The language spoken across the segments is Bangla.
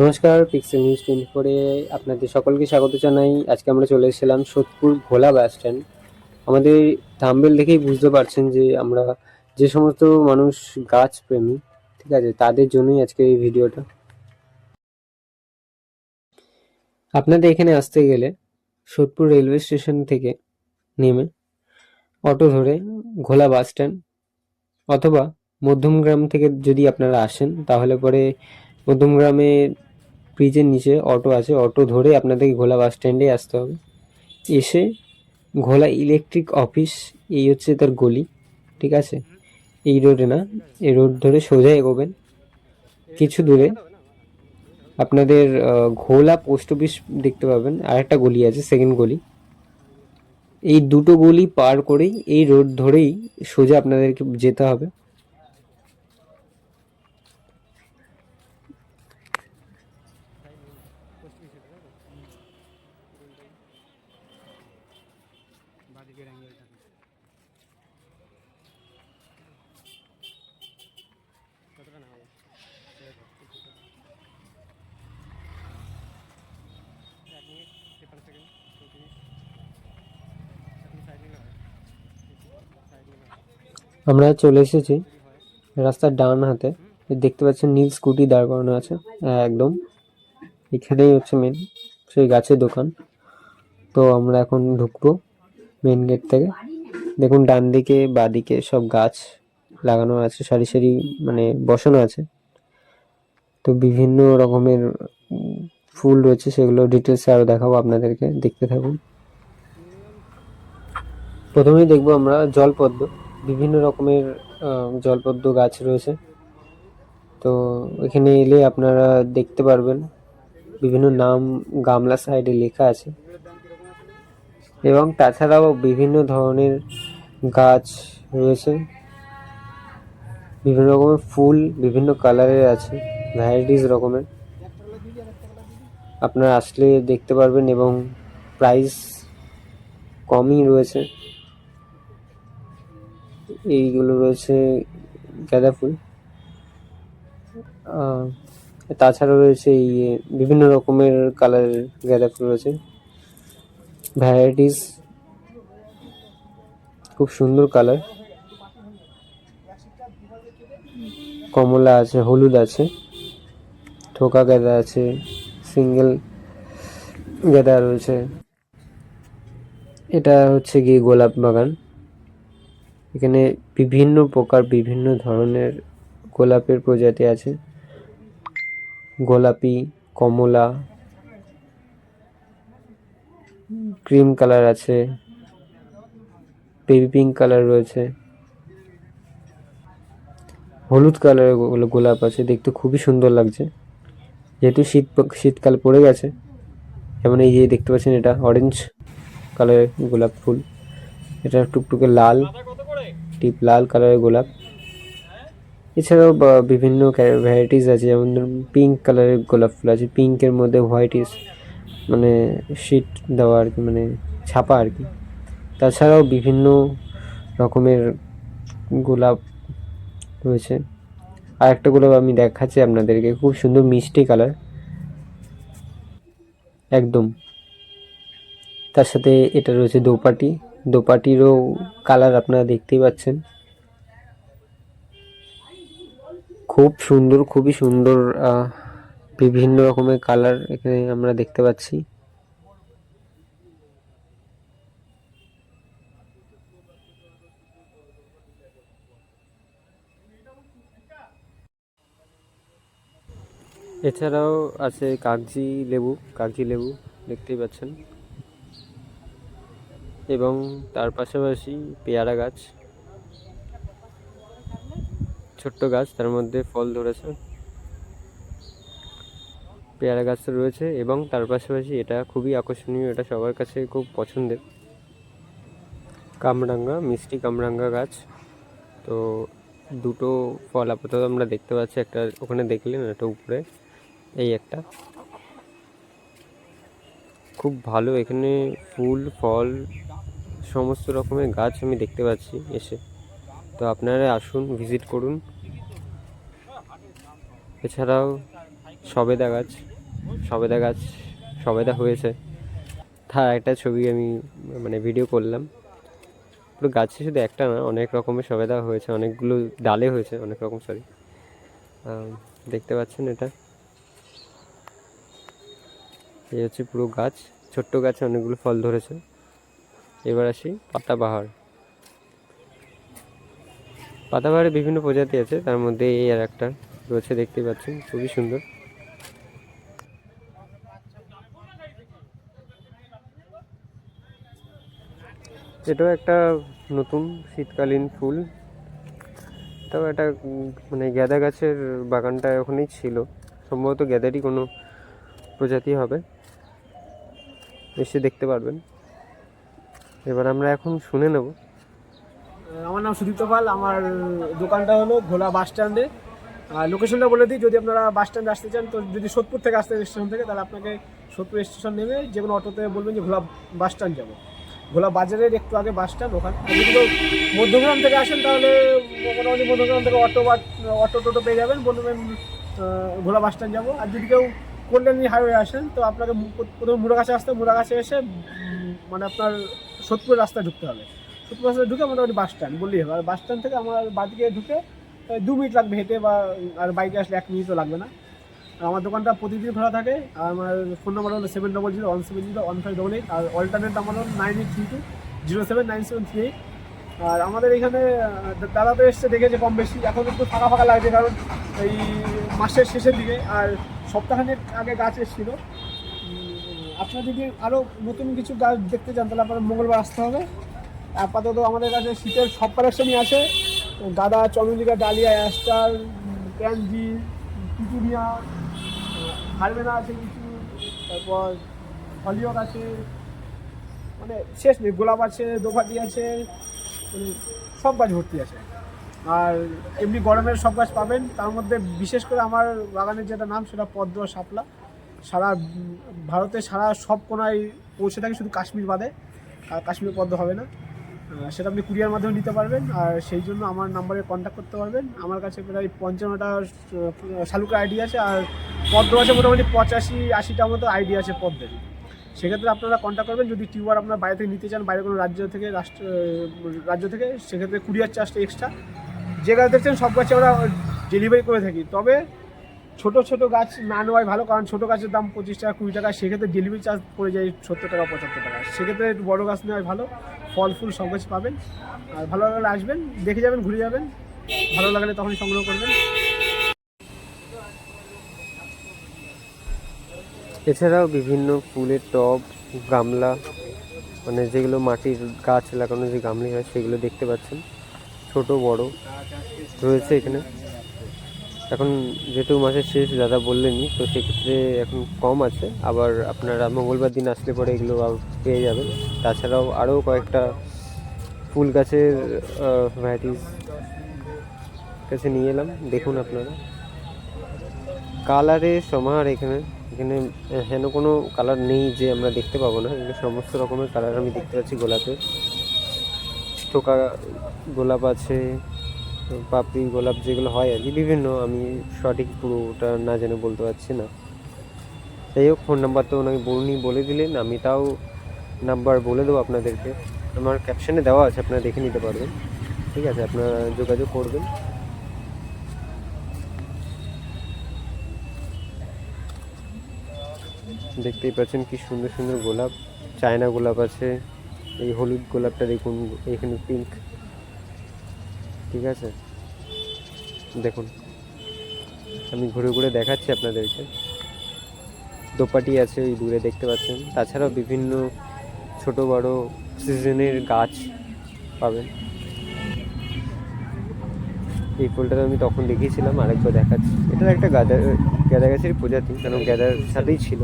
নমস্কার পিক্সেল নিউজ টোয়েন্টি ফোরে আপনাদের সকলকে স্বাগত জানাই। আজকে আমরা চলে এসেছিলাম সোদপুর ঘোলা বাস স্ট্যান্ড আমাদের থাম্বেল দেখেই বুঝতে পারছেন যে আমরা যে সমস্ত মানুষ গাছ প্রেমী, ঠিক আছে, তাদের জন্যই আজকে এই ভিডিওটা। আপনাদের এখানে আসতে গেলে সোদপুর রেলওয়ে স্টেশন থেকে নেমে অটো ধরে ঘোলা বাস স্ট্যান্ড অথবা মধ্যমগ্রাম থেকে যদি আপনারা আসেন, তাহলে পরে মধ্যমগ্রামে ব্রিজের নিচে অটো আছে। অটো ধরে আপনাদেরকে ঘোলা বাস স্ট্যান্ডে আসতে হবে। এসে ঘোলা ইলেকট্রিক অফিস এই হচ্ছে তার গলি, ঠিক আছে? এই রোডে না, এই রোড ধরে সোজা এগোবেন। কিছু দূরে আপনাদের ঘোলা পোস্ট অফিস দেখতে পাবেন। আর একটা গলি আছে সেকেন্ড গলি। এই দুটো গলি পার করেই এই রোড ধরেই সোজা আপনাদেরকে যেতে হবে। আমরা চলে এসেছি রাস্তার ডান হাতে। দেখতে পাচ্ছেন নীল স্কুটি দাঁড় করানো আছে। একদম এখানেই হচ্ছে মেন সেই গাছের দোকান। তো আমরা এখন ঢুকবো মেন গেট থেকে। দেখুন ডান দিকে বাঁ দিকে সব গাছ লাগানো আছে, সারি সারি মানে বসানো আছে। তো বিভিন্ন রকমের ফুল রয়েছে, সেগুলো ডিটেলসে আরও দেখাবো আপনাদেরকে। দেখতে থাকুন। প্রথমেই দেখব আমরা জলপদ্ম। বিভিন্ন রকমের জলপদ্ম গাছ রয়েছে। তো এখানে এলে আপনারা দেখতে পারবেন, বিভিন্ন নাম গামলা সাইডে লেখা আছে। এবং তাছাড়াও বিভিন্ন ধরনের গাছ রয়েছে। বিভিন্ন রকমের ফুল, বিভিন্ন কালারের আছে ভ্যারাইটিস রকমের। আপনারা আসলে দেখতে পারবেন এবং প্রাইস কমই রয়েছে। এইগুলো রয়েছে গাঁদা ফুল। তাছাড়া রয়েছে এই বিভিন্ন রকমের কালারের গাঁদা ফুল রয়েছে। ভ্যারাইটিস খুব সুন্দর কালার কমলা আছে, হলুদ আছে, ঠোকা গাঁদা আছে সিঙ্গেল গাঁদা রয়েছে। এটা হচ্ছে গিয়ে গোলাপ বাগান। এখানে বিভিন্ন প্রকার বিভিন্ন ধরনের গোলাপের প্রজাতি আছে। গোলাপি, কমলা, ক্রিম কালার আছে, বেবি পিঙ্ক কালার রয়েছে, হলুদ কালারের গোলাপ আছে, দেখতে খুবই সুন্দর লাগছে। যেহেতু শীত শীতকাল পড়ে গেছে, যেমন এই যে দেখতে পাচ্ছেন এটা, অরেঞ্জ কালারের গোলাপ ফুল, এটা টুকটুকে লাল। টিপ লাল কালারের গোলাপ। এছাড়াও বিভিন্ন ভ্যারাইটিস আছে, যেমন ধরুন পিঙ্ক কালারের গোলাপ ফুল আছে। পিঙ্কের মধ্যে হোয়াইট ইস মানে শিট দেওয়া আর কি মানে ছাপা আর কি। তাছাড়াও বিভিন্ন রকমের গোলাপ রয়েছে। আর একটা গোলাপ আমি দেখাচ্ছি আপনাদেরকে, খুব সুন্দর মিষ্টি কালার। একদম। তার সাথে এটা রয়েছে দোপাটি। দোপাটিরও কালার আপনারা দেখতেই পাচ্ছেন। খুব সুন্দর, খুবই সুন্দর বিভিন্ন রকমের কালার এখানে আমরা দেখতে পাচ্ছি। এছাড়াও আছে কাগজি লেবু কাগজি লেবু দেখতেই পাচ্ছেন। এবং তার পাশাপাশি পেয়ারা গাছ। ছোট্ট গাছ, তার মধ্যে ফল ধরেছে। পেয়ারা গাছ রয়েছে এবং তার পাশাপাশি এটা খুবই আকর্ষণীয়, এটা সবার কাছে খুব পছন্দের। কামরাঙ্গা, মিষ্টি কামরাঙ্গা গাছ। তো দুটো ফল আপাতত আমরা দেখতে পাচ্ছি, একটা ওখানে দেখলেন, একটা উপরে। এই একটা। খুব ভালো এখানে ফুল, ফল সমস্ত রকমের গাছ আমি দেখতে পাচ্ছি এসে। তো আপনারা আসুন ভিজিট করুন। এছাড়াও সবেদা গাছ সবেদা গাছ, সবেদা হয়েছে। তার একটা ছবি আমি মানে ভিডিও করলাম। পুরো গাছে শুধু একটা না, অনেক রকমের সবেদা হয়েছে, অনেকগুলো ডালে হয়েছে, অনেক রকম সরি দেখতে পাচ্ছেন এটা? এই হচ্ছে পুরো গাছ, ছোট্ট গাছে অনেকগুলো ফল ধরেছে। এবার আসি পাতাবাহার। পাতাবাহারে বিভিন্ন প্রজাতি আছে, তার মধ্যে এই আর একটা রয়েছে দেখতে পাচ্ছেন, খুবই সুন্দর। এটাও একটা নতুন শীতকালীন ফুল। তাও একটা মানে গ্যাদা গাছের বাগানটা ওখানেই ছিল। সম্ভবত গ্যাদারই কোনো প্রজাতি হবে। এসে দেখতে পারবেন। এবার আমরা এখন শুনে নেব। আমার নাম সুদীপ্ত পাল, আমার দোকানটা হলো ঘোলা বাস স্ট্যান্ডে। লোকেশনটা বলে দিই, যদি আপনারা বাস স্ট্যান্ডে আসতে চান, তো যদি সোদপুর থেকে আসতে স্টেশন থেকে, তাহলে আপনাকে সোদপুর স্টেশন নেমে যে কোনো অটোতে বলবেন যে ঘোলা বাস স্ট্যান্ড যাব। ঘোলা বাজারের একটু আগে বাস স্ট্যান্ড, ওখানে যদি মধ্যগ্রাম থেকে আসেন, তাহলে মোটামুটি মধ্যগ্রাম থেকে অটো বা, অটো টোটো পেয়ে যাবেন বলবেন ঘোলা বাস স্ট্যান্ড যাব। আর যদি কেউ কল্যাণী হাইওয়ে আসেন, তো আপনাকে প্রথমে মুড়াগাছে আসতে মুড়াগাছে এসে মানে আপনার সোদপুর রাস্তায় ঢুকতে হবে। সোদপুর রাস্তায় ঢুকে মোটামুটি বাস স্ট্যান্ড বললেই হবে। আর বাস স্ট্যান্ড থেকে আমার বাদিকে ঢুকে দু মিনিট লাগবে হেঁটে বা, আর বাইকে আসলে এক মিনিটও লাগবে না। আর আমার দোকানটা প্রতিদিন খোলা থাকে। আর আমার ফোন নাম্বার হলো seven double zero one seven zero one five double eight আর অল্টারনেট নাম্বার হলো nine eight three two zero seven nine seven three eight আর আমাদের এখানে দাদা তো এসছে দেখেছে কম বেশি। এখন একটু ফাঁকা ফাঁকা লাগছে কারণ এই মাসের শেষের দিকে। আর সপ্তাহখানেক আগে গাছ এসেছিল। আপনারা যদি আরও নতুন কিছু গাছ দেখতে চান, তাহলে আপনার মঙ্গলবার আসতে হবে। আপাতত আমাদের কাছে শীতের সব কালেকশনই আছে। গাদা Chandrika dahlia aster pansy petunia verbena আছে কিছু, তারপর হলিওক আছে মানে শেষ নেই, গোলাপ আছে দোপাটি আছে মানে সব গাছ ভর্তি আছে। আর এমনি গরমের সব গাছ পাবেন, তার মধ্যে বিশেষ করে আমার বাগানের যেটা নাম, সেটা পদ্ম, শাপলা। সারা ভারতে সারা সব কোনায় পৌঁছে থাকে, শুধু কাশ্মীর বাদে। আর কাশ্মীর পদ্ম হবে না। সেটা আপনি কুরিয়ার মাধ্যমে নিতে পারবেন। আর সেই জন্য আমার নাম্বারে কন্ট্যাক্ট করতে পারবেন। আমার কাছে প্রায় পঞ্চান্নটা শালুকের আইডি আছে। আর পদ্ম আছে মোটামুটি পঁচাশি আশিটা মতো আইডি আছে পদ্মের। সেক্ষেত্রে আপনারা কন্ট্যাক্ট করবেন। যদি টিউবার আপনার বাইরে থেকে নিতে চান, বাইরে কোনো রাজ্য থেকে, রাষ্ট্র রাজ্য থেকে, সেক্ষেত্রে কুরিয়ার চার্জটা এক্সট্রা যে গাছ দেখছেন সব গাছে আমরা ডেলিভারি করে থাকি। তবে ছোট ছোট গাছ না নেওয়াই ভালো, কারণ ছোট গাছের দাম পঁচিশ টাকা, কুড়ি টাকা, সেক্ষেত্রে ডেলিভারি চার্জ পড়ে যায় সত্তর টাকা, পঁচাত্তর টাকা। সেক্ষেত্রে একটু বড়ো গাছ নেওয়াই ভালো, ফল, ফুল সব গাছ পাবেন। আর ভালো লাগলে আসবেন, দেখে যাবেন, ঘুরে যাবেন। ভালো লাগলে তখনই সংগ্রহ করবেন। এছাড়াও বিভিন্ন ফুলের টব, গামলা মানে যেগুলো মাটির গাছ লাগানো যে গামলি হয়, সেগুলো দেখতে পাচ্ছেন। ছোট, বড় রয়েছে এখানে। এখন যেহেতু মাসের শেষ, দাদা বললেনই, তো সেক্ষেত্রে এখন কম আছে। আবার আপনারা মঙ্গলবার দিন আসলে পরে এগুলো পেয়ে যাবেন। তাছাড়াও আরও কয়েকটা ফুল গাছের ভ্যারাইটিস কাছে নিয়ে এলাম। দেখুন আপনারা। কালারে সমাহার এখানে। এখানে হেন কোনো কালার নেই যে আমরা দেখতে পাবো না। এখানে সমস্ত রকমের কালার আমি দেখতে পাচ্ছি গোলাপের। থোকা গোলাপ আছে। পাপড়ি, গোলাপ যেগুলো হয় আর কি, বিভিন্ন আমি সঠিক পুরোটা না জেনে বলতে পারছি না। যাই হোক ফোন নাম্বার তো ওনাকে উনি বলে দিলেন, আমি তাও নাম্বার বলে দেবো আপনাদেরকে। আমার ক্যাপশনে দেওয়া আছে, আপনারা দেখে নিতে পারবেন। ঠিক আছে, আপনারা যোগাযোগ করবেন। দেখতেই পাচ্ছেন কি সুন্দর সুন্দর গোলাপ, চায়না গোলাপ আছে, এই হলুদ গোলাপটা দেখুন, এখানে পিঙ্ক ঠিক আছে? দেখুন, আমি ঘুরে ঘুরে দেখাচ্ছি আপনাদেরকে। দোপাটি আছে ওই দূরে দেখতে পাচ্ছেন। তাছাড়াও বিভিন্ন ছোট বড় সিজনের গাছ পাবেন। এই ফুলটা আমি তখন দেখিয়েছিলাম, আরেকবার দেখাচ্ছি। এটা একটা গাঁদা গাঁদা গাছের প্রজাতি, কারণ গাঁদার সাথেই ছিল।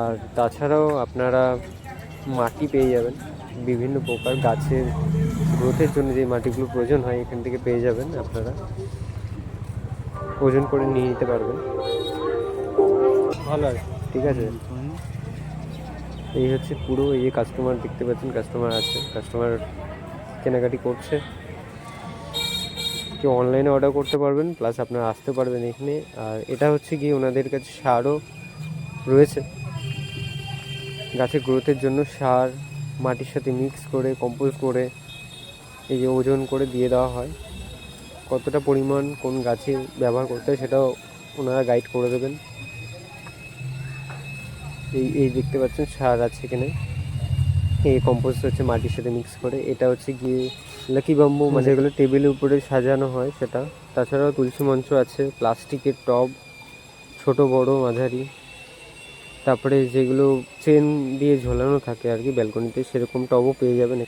আর তাছাড়াও আপনারা মাটি পেয়ে যাবেন, বিভিন্ন প্রকার গাছের গ্রোথের জন্য যে মাটিগুলো প্রয়োজন হয় এখান থেকে পেয়ে যাবেন আপনারা। ওজন করে নিয়ে নিতে পারবেন। ভালো ঠিক আছে? এই হচ্ছে পুরো এই যে কাস্টমার দেখতে পাচ্ছেন কাস্টমার আছে। কাস্টমার কেনাকাটি করছে। কেউ অনলাইনে অর্ডার করতে পারবেন প্লাস আপনারা আসতে পারবেন এখানে। আর এটা হচ্ছে কি ওনাদের কাছে সারও রয়েছে। গাছের গ্রোথের জন্য সার মাটির সাথে মিক্স করে কম্পোজ করে এই যে ওজন করে দিয়ে দেওয়া হয়, কতটা পরিমাণ কোন গাছে ব্যবহার করতে হয় সেটাও ওনারা গাইড করে দেবেন। এই এই দেখতে পাচ্ছেন সার আছে এখানে। এই কম্পোস্ট হচ্ছে মাটির সাথে মিক্স করে। এটা হচ্ছে গিয়ে লাকি বাম্বু মানে যেগুলো টেবিলের উপরে সাজানো হয় সেটা। তাছাড়াও তুলসী মঞ্চ আছে, প্লাস্টিকের টব, ছোট, বড়, মাঝারি। তারপরে যেগুলো চেন দিয়ে ঝোলানো থাকে আর কি ব্যালকনিতে সেরকম টবও পেয়ে যাবেন